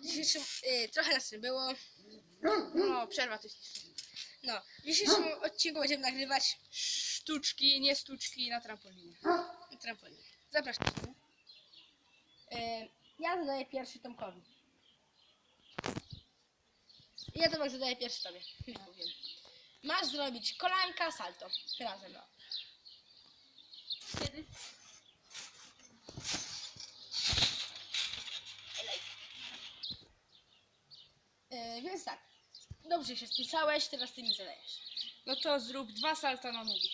W dzisiejszym, y, trochę nas nie było. No, przerwa coś No, w dzisiejszym odcinku będziemy nagrywać Sztuczki, nie sztuczki na trampolinie. na trampolinie. Zapraszam. Y, ja zadaję pierwszy Tomkowi. Ja Tomek zadaję pierwszy tobie. Masz zrobić kolanka, salto. Razem. No. Więc tak. Dobrze się spisałeś, teraz ty mi zadajesz. No to zrób dwa salta na nogi.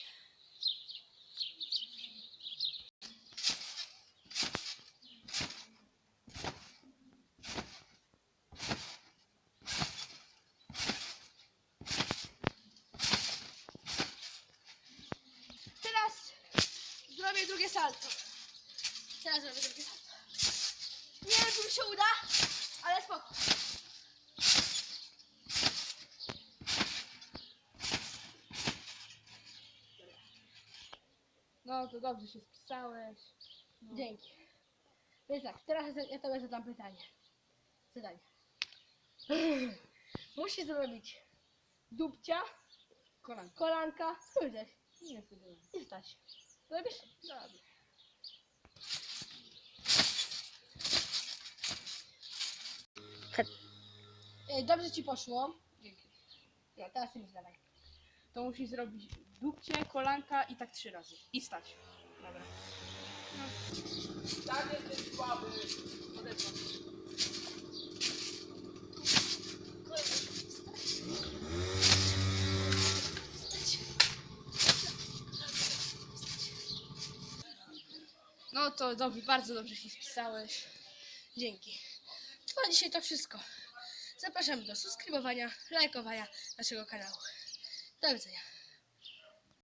Teraz zrobię drugie salto. Teraz zrobię drugie salto. Nie wiem, czy mi się uda, No to dobrze się spisałeś. No. Dzięki. Więc tak, teraz ja- tobie zadam pytanie. Zadanie. Musisz zrobić dupcia, Kolanko. kolanka, spojrzeć Nie zrobić. i wstać. Zrobisz? Dobrze. Yy, Dobrze ci poszło. Dzięki. No, teraz mi zadawaj. To musisz zrobić dupcie, kolanka i tak trzy razy. I stać. Dobra. No. Tak jesteś słaby. No to dobrze, bardzo dobrze się spisałeś. Dzięki. To na dzisiaj to wszystko. Zapraszamy do subskrybowania, lajkowania naszego kanału. Do widzenia.